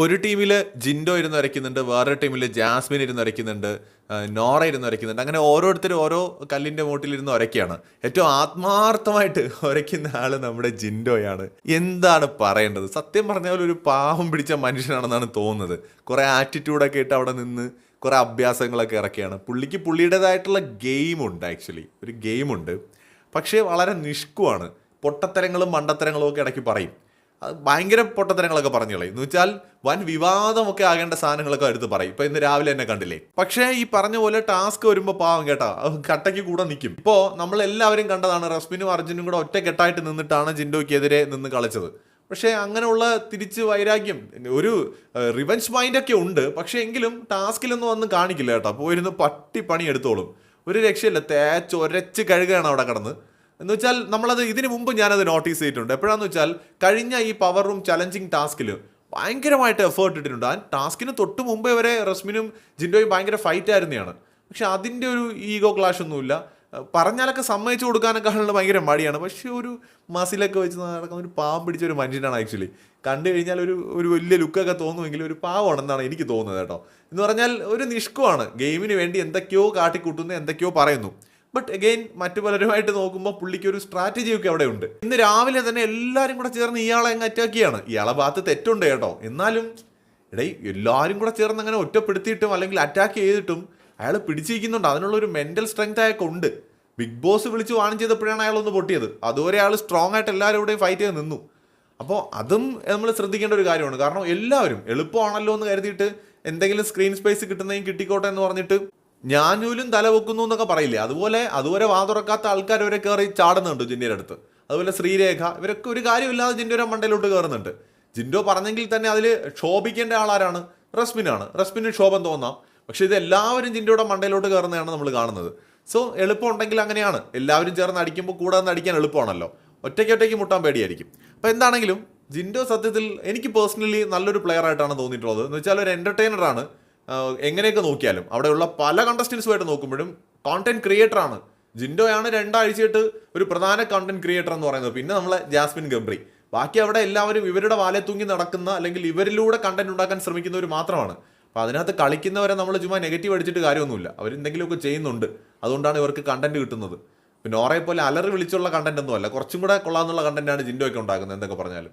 ഒരു ടീമിൽ ജിൻഡോ ഇരുന്ന് വരയ്ക്കുന്നുണ്ട് വേറൊരു ടീമിൽ ജാസ്മിൻ ഇരുന്ന് വരയ്ക്കുന്നുണ്ട് നോറ ഇരുന്ന് വരയ്ക്കുന്നുണ്ട്. അങ്ങനെ ഓരോരുത്തരും ഓരോ കല്ലിന്റെ മൂട്ടിലിരുന്ന് ഒരക്കുകയാണ് ഏറ്റവും ആത്മാർത്ഥമായിട്ട് ഒരയ്ക്കുന്ന ആൾ നമ്മുടെ ജിൻഡോയാണ്. എന്താണ് പറയേണ്ടത്? സത്യം പറഞ്ഞാൽ ഒരു പാവം പിടിച്ച മനുഷ്യനാണെന്നാണ് തോന്നുന്നത്. കുറേ ആറ്റിറ്റ്യൂഡൊക്കെ ഇട്ട് അവിടെ നിന്ന് കുറേ അഭ്യാസങ്ങളൊക്കെ ഇറക്കിയാണ് പുള്ളിക്ക് പുള്ളിയുടേതായിട്ടുള്ള ഗെയിമുണ്ട് ആക്ച്വലി ഒരു ഗെയിമുണ്ട് പക്ഷേ വളരെ നിഷ്കുവാണ്. പൊട്ടത്തരങ്ങളും മണ്ടത്തരങ്ങളും ഒക്കെ ഇടയ്ക്ക് പറയും. ഭയങ്കര പൊട്ടത്തരങ്ങളൊക്കെ പറഞ്ഞു എന്ന് വെച്ചാൽ വൻ വിവാദമൊക്കെ ആകേണ്ട സാധനങ്ങളൊക്കെ എടുത്ത് പറയും. ഇപ്പൊ ഇന്ന് രാവിലെ എന്നെ കണ്ടില്ലേ? പക്ഷേ ഈ പറഞ്ഞ പോലെ ടാസ്ക് വരുമ്പോൾ പാവം കേട്ടാ. കട്ടയ്ക്ക് കൂടെ നിൽക്കും ഇപ്പോ നമ്മൾ എല്ലാവരും കണ്ടതാണ് റസ്മിനും അർജുനും കൂടെ ഒറ്റക്കെട്ടായിട്ട് നിന്നിട്ടാണ് ജിൻഡോയ്ക്കെതിരെ നിന്ന് കളിച്ചത്. പക്ഷേ അങ്ങനെയുള്ള തിരിച്ച് വൈരാഗ്യം ഒരു റിവഞ്ച് മൈൻഡ് ഒക്കെ ഉണ്ട്. പക്ഷേ എങ്കിലും ടാസ്കിലൊന്നും വന്ന് കാണിക്കില്ല കേട്ടോ. പോയിരുന്ന് പട്ടി പണി എടുത്തോളും ഒരു രക്ഷയില്ല. തേച്ചൊരച്ച് കഴുകുകയാണ് അവിടെ കിടന്ന്. എന്ന് വെച്ചാൽ നമ്മളത് ഇതിനു മുമ്പ് ഞാനത് നോട്ടീസ് ചെയ്തിട്ടുണ്ട്. എപ്പോഴാന്ന് വെച്ചാൽ കഴിഞ്ഞ ഈ പവർ റൂം ചലഞ്ചിങ് ടാസ്കിൽ ഭയങ്കരമായിട്ട് എഫേർട്ട് ഇട്ടിട്ടുണ്ട്. ആ ടാസ്കിന് തൊട്ട് മുമ്പേ വരെ റസ്മിനും ജിൻഡോയും ഭയങ്കര ഫൈറ്റ് ആയിരുന്നതാണ് പക്ഷെ അതിന്റെ ഒരു ഈഗോ ക്ലാഷ് ഒന്നുമില്ല. പറഞ്ഞാലൊക്കെ സമ്മതിച്ചു കൊടുക്കാനൊക്കെ ആളുകൾ ഭയങ്കര മടിയാണ്. പക്ഷെ ഒരു മസിലൊക്കെ വെച്ച് നടക്കുന്ന ഒരു പാവം പിടിച്ച ഒരു മനുഷ്യനാണ് ആക്ച്വലി കണ്ടു കഴിഞ്ഞാൽ ഒരു ഒരു വലിയ ലുക്കൊക്കെ തോന്നുമെങ്കിലും ഒരു പാവമാണെന്നാണ് എനിക്ക് തോന്നുന്നത് കേട്ടോ. എന്ന് പറഞ്ഞാൽ ഒരു നിഷ്കുവാണ്. ഗെയിമിന് വേണ്ടി എന്തൊക്കെയോ കാട്ടിക്കൂട്ടുന്നു എന്തൊക്കെയോ പറയുന്നു. ബട്ട് അഗെയിൻ മറ്റു പലരുമായിട്ട് നോക്കുമ്പോൾ പുള്ളിക്ക് ഒരു സ്ട്രാറ്റജി ഒക്കെ അവിടെ ഉണ്ട്. ഇന്ന് രാവിലെ തന്നെ എല്ലാവരും കൂടെ ചേർന്ന് ഇയാളെ അങ്ങ് അറ്റാക്ക് ചെയ്യാണ്. ഇയാളെ ഭാഗത്ത് തെറ്റുണ്ട് കേട്ടോ. എന്നാലും എടേ എല്ലാവരും കൂടെ ചേർന്ന് അങ്ങനെ ഒറ്റപ്പെടുത്തിയിട്ടും അല്ലെങ്കിൽ അറ്റാക്ക് ചെയ്തിട്ടും അയാൾ പിടിച്ചിരിക്കുന്നുണ്ട്. അതിനുള്ള ഒരു മെന്റൽ സ്ട്രെങ്ത് അയാൾക്ക് ഉണ്ട്. ബിഗ് ബോസ് വിളിച്ച് വാണി ചെയ്തപ്പോഴാണ് അയാൾ ഒന്ന് പൊട്ടിയത്. അതുവരെ അയാൾ സ്ട്രോങ് ആയിട്ട് എല്ലാവരോടെയും ഫൈറ്റ് ചെയ്ത് നിന്നു. അപ്പോൾ അതും നമ്മൾ ശ്രദ്ധിക്കേണ്ട ഒരു കാര്യമാണ്. കാരണം എല്ലാവരും എളുപ്പമാണല്ലോ എന്ന് കരുതിയിട്ട് എന്തെങ്കിലും സ്ക്രീൻ സ്പേസ് കിട്ടുന്നതെങ്കിൽ കിട്ടിക്കോട്ടെ എന്ന് പറഞ്ഞിട്ട് ഞാനൂലും തലവെക്കുന്നു എന്നൊക്കെ പറയില്ലേ? അതുപോലെ അതുവരെ വാ തുറക്കാത്ത ആൾക്കാർ വരെ കയറി ചാടുന്നുണ്ട് ജിൻഡോയുടെ അടുത്ത്. അതുപോലെ ശ്രീരേഖ ഇവരൊക്കെ ഒരു കാര്യമില്ലാതെ ജിൻഡോയുടെ മണ്ടയിലോട്ട് കയറുന്നുണ്ട് ജിൻഡോ പറഞ്ഞെങ്കിൽ തന്നെ അതിൽ ക്ഷോഭിക്കേണ്ട ആളാരാണ്? റസ്മിനാണ്. റസ്മിന് ക്ഷോഭം തോന്നാം. പക്ഷെ ഇത് എല്ലാവരും ജിൻഡോയുടെ മണ്ടയിലോട്ട് കയറുന്നതാണ് നമ്മൾ കാണുന്നത്. സോ എളുപ്പമുണ്ടെങ്കിൽ അങ്ങനെയാണ്. എല്ലാവരും ചേർന്ന് അടിക്കുമ്പോൾ കൂടെ നിന്ന് അടിക്കാൻ എളുപ്പമാണല്ലോ. ഒറ്റയ്ക്ക് ഒറ്റയ്ക്ക് മുട്ടാൻ പേടിയായിരിക്കും. അപ്പോൾ എന്താണെങ്കിലും ജിൻഡോ സത്യത്തിൽ എനിക്ക് പേഴ്സണലി നല്ലൊരു പ്ലെയർ ആയിട്ടാണ് തോന്നിയിട്ടുള്ളത്. എന്ന് വെച്ചാൽ ഒരു എന്റർടൈനറാണ് എങ്ങനെയൊക്കെ നോക്കിയാലും അവിടെയുള്ള പല കണ്ടസ്റ്റൻസുമായിട്ട് നോക്കുമ്പോഴും കോണ്ടന്റ് ക്രിയേറ്റർ ആണ് ജിൻഡോയാണ് രണ്ടാഴ്ചയായിട്ട് ഒരു പ്രധാന കണ്ടന്റ് ക്രിയേറ്റർ എന്ന് പറയുന്നത്. പിന്നെ നമ്മളെ ജാസ്മിൻ ഗംബ്രി. ബാക്കി അവിടെ എല്ലാവരും ഇവരുടെ വാലെ തൂങ്ങി നടക്കുന്ന അല്ലെങ്കിൽ ഇവരിലൂടെ കണ്ടന്റ് ഉണ്ടാക്കാൻ ശ്രമിക്കുന്നവർ മാത്രമാണ്. അപ്പോൾ അതിനകത്ത് കളിക്കുന്നവരെ നമ്മൾ ചുമ്മാ നെഗറ്റീവ് അടിച്ചിട്ട് കാര്യമൊന്നുമില്ല. അവർ എന്തെങ്കിലുമൊക്കെ ചെയ്യുന്നുണ്ട്. അതുകൊണ്ടാണ് ഇവർക്ക് കണ്ടന്റ് കിട്ടുന്നത്. പിന്നെ ഓറെ പോലെ അലറി വിളിച്ചുള്ള കണ്ടന്റ് ഒന്നും അല്ല കുറച്ചും കൂടെ കൊള്ളാമെന്നുള്ള കണ്ടന്റാണ് ജിൻഡോ ഒക്കെ ഉണ്ടാക്കുന്നത് എന്തൊക്കെ പറഞ്ഞാലും.